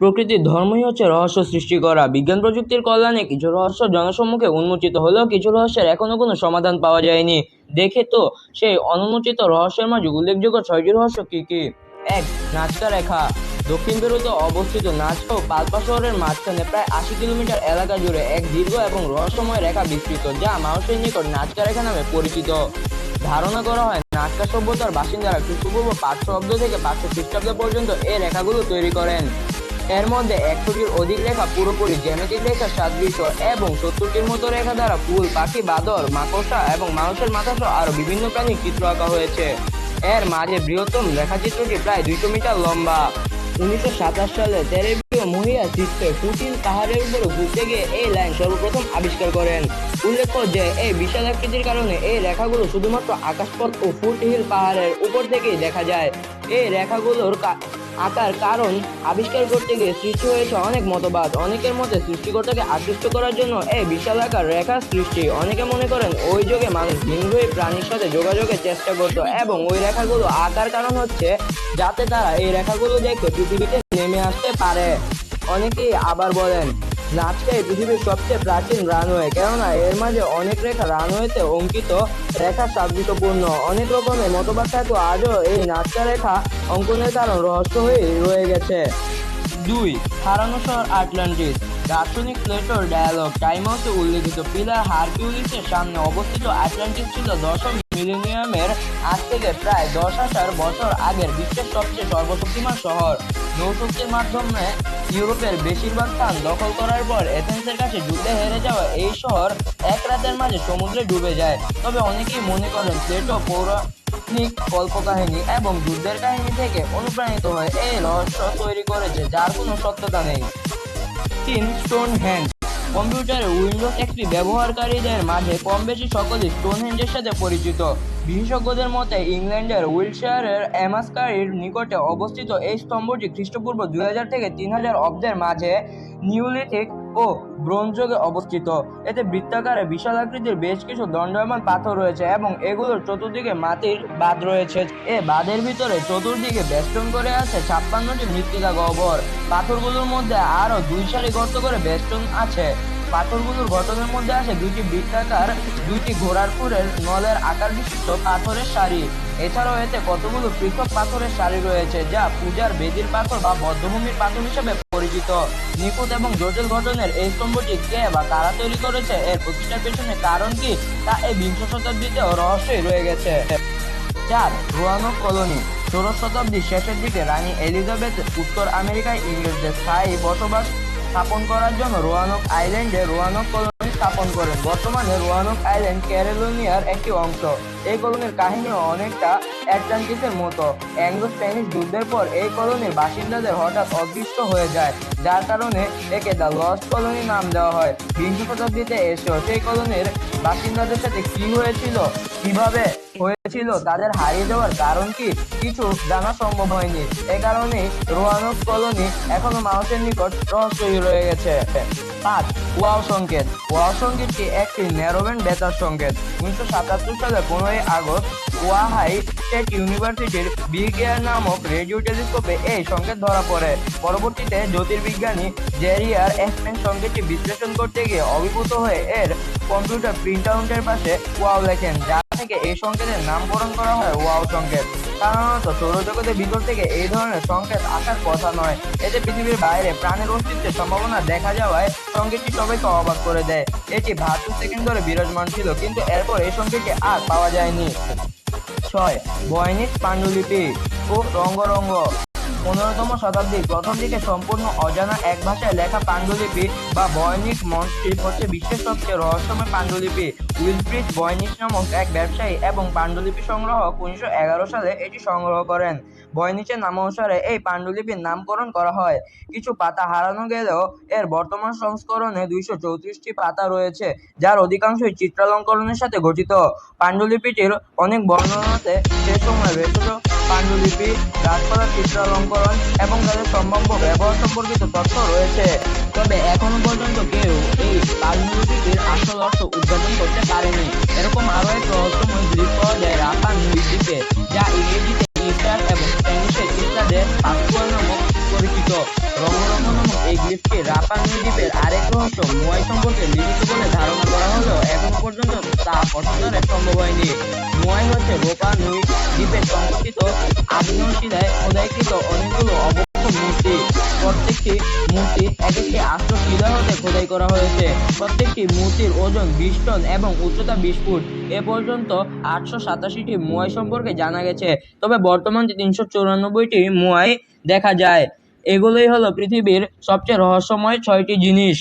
প্রকৃতির ধর্মই হচ্ছে রহস্য সৃষ্টি করা। বিজ্ঞান প্রযুক্তির কল্যাণে কিছু রহস্য জনসম্মুখে উন্মোচিত হলেও কিছু রহস্যের এখনও কোনো সমাধান পাওয়া যায়নি। দেখে তো সেই অনুমোচিত রহস্যের মাঝে উল্লেখযোগ্য ছয়টি রহস্য কী কী? এক নাচকা রেখা দক্ষিণ পেরুতে অবস্থিত নাচকা ও পালপা শহরের মাঝখানে প্রায় আশি কিলোমিটার এলাকা জুড়ে এক দীর্ঘ এবং রহস্যময় রেখা বিস্তৃত, যা মানুষের নিকট নাচকা রেখা নামে পরিচিত। ধারণা করা হয় নাচকা সভ্যতার বাসিন্দারা খ্রিস্টপূর্ব পাঁচশো অব্দ থেকে পাঁচশো খ্রিস্টাব্দ পর্যন্ত এই রেখাগুলো তৈরি করেন। এর মধ্যে একশোটির অধিক রেখা পুরোপুরি জ্যামিতিক রেখার সাদৃশ্য এবং সত্তরটির মতো রেখা দ্বারা ফুল, পাখি, বাদর, মাকড়সা এবং মানুষের মাথা সহ আরও বিভিন্ন প্রাণীর চিত্র আঁকা হয়েছে। এর মাঝে বৃহত্তম রেখাচিত্রটি প্রায় দুইশো মিটার লম্বা। উনিশশো সাতাশ সালে তেরেবীয় মহিলা চিত্রে পুটিন পাহাড়ের উপরে ঘুরতে গিয়ে এই লাইন সর্বপ্রথম আবিষ্কার করেন। উল্লেখ্য যে, এই বিশাল আকৃতির কারণে এই রেখাগুলো শুধুমাত্র আকাশপথ ও ফুট হিল পাহাড়ের উপর থেকেই দেখা যায়। এই রেখাগুলোর আকার কারণ আবিষ্কার করতে গিয়ে সৃষ্টি হয়েছে অনেক মতবাদ। অনেকের মতে সৃষ্টিকর্তাকে আকৃষ্ট করার জন্য এই বিশাল আকার রেখা সৃষ্টি। অনেকে মনে করেন ওই যুগে মানুষ ভিন্নই প্রাণীর সাথে যোগাযোগের চেষ্টা করত এবং ওই রেখাগুলো আঁকার কারণ হচ্ছে যাতে তারা এই রেখাগুলো দেখে পৃথিবীতে নেমে আসতে পারে। অনেকেই আবার বলেন নাচকাই পৃথিবীর সবচেয়ে প্রাচীন রানওয়ে। কেননা, এর মাঝে অনেক রেখা রানওয়েতে অঙ্কিত রেখা সাদৃশ্যপূর্ণ। অনেক রকমের মতবাদ থাকলেও আজও এই নাচকা রেখা অঙ্কনের কারণ রহস্য হয়ে রয়ে গেছে। দুই হারানো শহর আটলান্টিস। দার্শনিক প্লেটোর ডায়ালগ টাইমাউসে উল্লেখিত পিলার হারকিউলিসের সামনে অবস্থিত আটলান্টিস ছিল দশম মিলেনিয়ামের আজ থেকে প্রায় দশ হাজার বছর আগের বিশ্বের সবচেয়ে সর্বশক্তিমান শহর। নৌশক্তির মাধ্যমে ইউরোপের বেশিরভাগ স্থান দখল করার পর এথেন্সের কাছে যুদ্ধে হেরে যাওয়া এই শহর এক রাতের মাঝে সমুদ্রে ডুবে যায়। তবে অনেকেই মনে করেন প্লেটো পৌরাণিক কল্পকাহিনী এবং যুদ্ধের কাহিনী থেকে অনুপ্রাণিত হয়ে এই রহস্য তৈরি করেছে, যার কোনো সত্যতা নেই। তিন স্টোন হ্যান্ড কম্পিউটারে উইন্ডোজ একটি ব্যবহারকারীদের মাঝে কম বেশি সকলেই স্টোন হ্যান্ডের সাথে পরিচিত। বিশেষজ্ঞদের মতে, ইংল্যান্ডের উইলশায়ারের অ্যামাসকারির নিকটে অবস্থিত এই স্তম্ভটি খ্রিস্টপূর্ব দুই হাজার থেকে তিন হাজার অব্দের মাঝে নিউলিথিক ও ব্রোঞ্জ যুগে অবস্থিত। এতে বৃত্তাকারে বিশাল আকৃতির বেশ কিছু দণ্ডায়মান পাথর রয়েছে এবং এগুলোর চতুর্দিকে মাটির বাঁধ রয়েছে। এ বাঁধের ভিতরে চতুর্দিকে বেষ্টন করে আছে ছাপ্পান্নটি মৃত্তিকা গহ্বর পাথরগুলোর মধ্যে আরও দুই সারি গর্ত করে বেষ্টন আছে। পাথরগুলোর গঠনের মধ্যে আছে দুইটি বৃত্তাকার, দুইটি ঘোড়ার ফুরের নলের আকার বিশিষ্ট পাথরের সারি। এছাড়াও এতে কতগুলো পৃথক পাথরের সারি রয়েছে, যা পূজার বেদির পাথর বা বদ্ধভূমির পাথর হিসেবে পরিচিত। নিখুঁত এবং জটিল গঠনের এই স্তম্ভটি কে বা কারা তৈরি করেছে, এর প্রতিষ্ঠার পেছনে কারণ কি, তা এই বিংশ শতাব্দীতেও রহস্যই রয়ে গেছে। চার, রুয়ানো কলোনি। ষোড়শ শতাব্দীর শেষের দিকে রানী এলিজাবেথ উত্তর আমেরিকায় ইংরেজদের স্থায়ী বসবাস স্থাপন করার জন্য রোয়ানক আইল্যান্ডে রোয়ানক কলোনি স্থাপন করেন। বর্তমানে রোয়ানক আইল্যান্ড ক্যারেলোনিয়ার একটি অংশ। এই কলোনির কাহিনীও অনেকটা অ্যাটলান্টিসের মতো। অ্যাংলো স্প্যানিশ যুদ্ধের পর এই কলোনির বাসিন্দাদের হঠাৎ অদৃশ্য হয়ে যায়, যার কারণে একে দ্য লস্ট কলোনি নাম দেওয়া হয়। বিংশ শতাব্দীতে এসেও সেই কলোনির বাসিন্দাদের সাথে কী হয়েছিল? কীভাবে হয়েছিল। তাদের হারিয়ে যাওয়ার কারণ কি? কিছু জানা সম্ভব হয়নি। এ কারণে রোয়ানক কলোনি এখনও মানুষের নিকট রহস্যই রয়ে গেছে। পাঁচ, ওয়াও সংকেত। ওয়াও সংকেতটি একটি ন্যারোব্যান্ড বেতার সংকেত? উনিশশো সাতাত্তর সালে পনেরোই আগস্ট ওয়াহাই স্টেট ইউনিভার্সিটির বিগিয়ার নামক রেডিও টেলিস্কোপে এই সংকেত ধরা পড়ে। পরবর্তীতে জ্যোতির্বিজ্ঞানী জেরিয়ার এক্সপেন সংকেতটি বিশ্লেষণ করতে গিয়ে অভিভূত হয়ে এর কম্পিউটার প্রিন্ট আউটের পাশে ওয়াও লেখেন থেকে এই সংকেতের নামকরণ করা হয় ওয়াও সংকেত। সাধারণত সৌরজগতের ভিতর থেকে এই ধরনের সংকেত আসার কথা নয়। এতে পৃথিবীর বাইরে প্রাণের অস্তিত্বের সম্ভাবনা দেখা যাওয়ায় সংকেতটি সবাইকে অবাক করে দেয়। এটি বাহাত্তর সেকেন্ড ধরে বিরাজমান ছিল, কিন্তু এরপর এই সংকেতটি আর পাওয়া যায়নি। ছয় বয়নিক পাণ্ডুলিপি। ও রঙ্গরঙ্গ। পনেরোতম শতাব্দীর প্রথম দিকে সম্পূর্ণ অজানা এক ভাষায় লেখা পাণ্ডুলিপি বা বয়নিক মন্ত্রী হচ্ছে বিশ্বের সবচেয়ে রহস্যময় পাণ্ডুলিপি, উইলফ্রিড বয়নিক নামক এক ব্যবসায়ী এবং পাণ্ডুলিপি সংগ্রহ উনিশশো এগারো সালে এটি সংগ্রহ করেন। বয়নিচের নামানুসারে এই পাণ্ডুলিপির নামকরণ করা হয়। কিছু পাতা হারানো গেলেও এর বর্তমান সংস্করণে দুইশো চৌত্রিশটি পাতা রয়েছে, যার অধিকাংশই চিত্রালঙ্করণের সাথে গঠিত। পাণ্ডুলিপিটির অনেক বর্ণনাতে সে সময় ভেষজ পাণ্ডুলিপি গাছপালার চিত্রালঙ্করণ এবং তাদের সম্ভাব্য ব্যবহার সম্পর্কিত তথ্য রয়েছে। তবে এখনও পর্যন্ত কেউ এই পাণ্ডুলিপিটির আসল অর্থ উদ্ঘাটন করতে পারেনি। এরকম গ্লিপটি রাপা দ্বীপের আরেক রহস্য মুয়াই সম্পর্কে লিখিত বলে ধারণা করা হলেও এখনও পর্যন্ত তা প্রশ্নের সম্ভব হয়নি। মুয়াই হচ্ছে রোপা নুই দ্বীপের সংরক্ষিত আগ্নেয় শিলায় খোদাইকৃত অনেকগুলো অবক্ষ মূর্তি। প্রত্যেকটি মূর্তি এক একটি আস্ত শিলা হতে খোদাই করা হয়েছে। প্রত্যেকটি মূর্তির ওজন বিশ টন এবং উচ্চতা বিশ ফুট। এ পর্যন্ত আটশো সাতাশিটি মুয়াই সম্পর্কে জানা গেছে। তবে বর্তমানে তিনশো চৌরানব্বইটি মুয়াই দেখা যায়। এগুলোই হলো পৃথিবীর সবচেয়ে রহস্যময় ছয়টি জিনিস।